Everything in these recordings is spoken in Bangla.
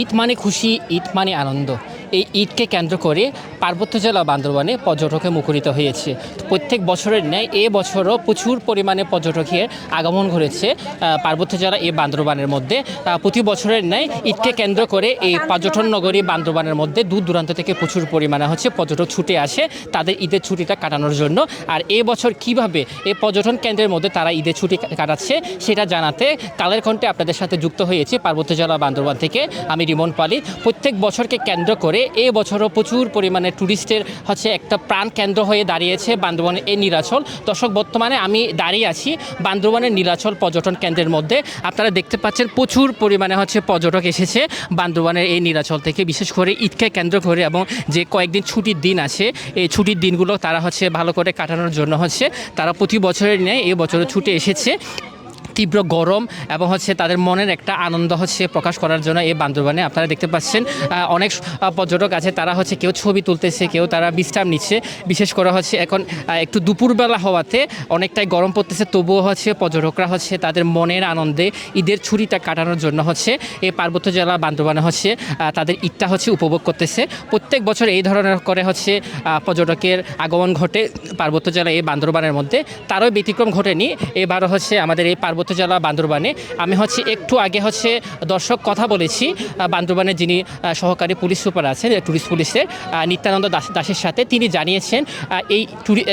ঈদ মানে খুশি ঈদ মানে আনন্দ। এই ঈদকে কেন্দ্র করে পার্বত্য জেলা বান্দরবানে পর্যটকে মুখরিত হয়েছে। প্রত্যেক বছরের ন্যায় এ বছরও প্রচুর পরিমাণে পর্যটকের আগমন ঘটেছে পার্বত্য জেলা এই বান্দরবানের মধ্যে। প্রতি বছরের ন্যায় ঈদকে কেন্দ্র করে এই পর্যটন নগরী বান্দরবানের মধ্যে দূর দূরান্ত থেকে প্রচুর পরিমাণে হচ্ছে পর্যটক ছুটে আসে তাদের ঈদের ছুটিটা কাটানোর জন্য। আর এই বছর কীভাবে এই পর্যটন কেন্দ্রের মধ্যে তারা ঈদের ছুটি কাটাচ্ছে সেটা জানাতে কালের কণ্ঠে আপনাদের সাথে যুক্ত হয়েছে পার্বত্য জেলা বান্দরবান থেকে। আমি রিমন পালি প্রত্যেক বছরকে কেন্দ্র করে এ বছরও প্রচুর পরিমাণে ট্যুরিস্টের হচ্ছে একটা প্রাণ কেন্দ্র হয়ে দাঁড়িয়েছে বান্দরবানের এই নীলাচল। দর্শক, বর্তমানে আমি দাঁড়িয়ে আছি বান্দরবানের নীলাচল পর্যটন কেন্দ্রের মধ্যে। আপনারা দেখতে পাচ্ছেন প্রচুর পরিমাণে হচ্ছে পর্যটক এসেছে বান্দরবানের এই নীলাচল থেকে, বিশেষ করে ঈদকে কেন্দ্র করে এবং যে কয়েকদিন ছুটির দিন আছে, এই ছুটির দিনগুলো তারা হচ্ছে ভালো করে কাটানোর জন্য হচ্ছে, তারা প্রতি বছরের ন্যায় এই বছরে ছুটে এসেছে। তীব্র গরম এবং হচ্ছে তাদের মনের একটা আনন্দ হচ্ছে প্রকাশ করার জন্য এই বান্দরবানে। আপনারা দেখতে পাচ্ছেন অনেক পর্যটক আছে, তারা হচ্ছে কেউ ছবি তুলতেছে, কেউ তারা বিশ্রাম নিচ্ছে। বিশেষ করে হচ্ছে এখন একটু দুপুরবেলা হওয়াতে অনেকটাই গরম পড়তেছে, তবুও হচ্ছে পর্যটকরা হচ্ছে তাদের মনের আনন্দে ঈদের ছুটিটা কাটানোর জন্য হচ্ছে এই পার্বত্য জেলা বান্দরবানে হচ্ছে তাদের ঈদটা হচ্ছে উপভোগ করতেছে। প্রত্যেক বছর এই ধরনের করে হচ্ছে পর্যটকের আগমন ঘটে পার্বত্য জেলা এই বান্দরবানের মধ্যে। তারও ব্যতিক্রম ঘটেনি। এবারও হচ্ছে আমাদের এই পার্বত্য জেলা বান্দরবানে। আমি হচ্ছে একটু আগে হচ্ছে দর্শক কথা বলেছি আহ, বান্দরবানের যিনি সহকারী পুলিশ সুপার আছেন ট্যুরিস্ট পুলিশের নিত্যানন্দ দাস দাসের সাথে তিনি জানিয়েছেন এই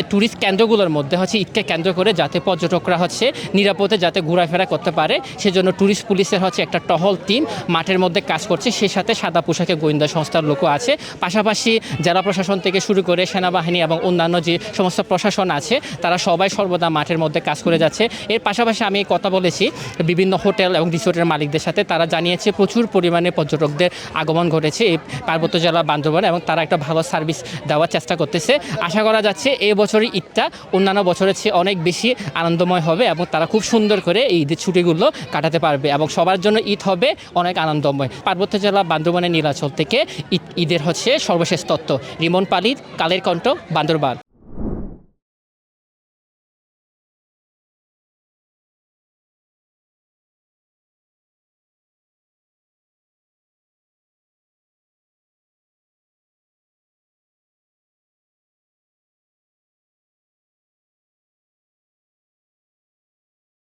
ট্যুরিস্ট কেন্দ্রগুলোর মধ্যে হচ্ছে ঈদকে কেন্দ্র করে যাতে পর্যটকরা হচ্ছে নিরাপদে যাতে ঘোরাফেরা করতে পারে। সেজন্য ট্যুরিস্ট পুলিশের হচ্ছে একটা টহল টিম মাঠের মধ্যে কাজ করছে। সে সাথে সাদা পোশাকে গোয়েন্দা সংস্থার লোকও আছে। পাশাপাশি জেলা প্রশাসন থেকে শুরু করে সেনাবাহিনী এবং অন্যান্য যে সমস্ত প্রশাসন আছে তারা সবাই সর্বদা মাঠের মধ্যে কাজ করে যাচ্ছে। এর পাশাপাশি আমি কথা বলেছি, বিভিন্ন হোটেল এবং রিসোর্টের মালিকদের সাথে তারা জানিয়েছে প্রচুর পরিমাণে পর্যটকদের আগমন ঘটেছে এই পার্বত্য জেলা বান্দরবান এবং তারা একটা ভালো সার্ভিস দেওয়ার চেষ্টা করতেছে। আশা করা যাচ্ছে এই বছরই ঈদটা অন্যান্য বছরের চেয়ে অনেক বেশি আনন্দময় হবে এবং তারা খুব সুন্দর করে এই ঈদের ছুটিগুলো কাটাতে পারবে এবং সবার জন্য ঈদ হবে অনেক আনন্দময়। পার্বত্য জেলা বান্দরবানের নীলাচল থেকে ঈদ, ঈদের হচ্ছে সর্বশেষ তত্ত্ব। রিমন পালিত, কালের কণ্ঠ, বান্দরবান।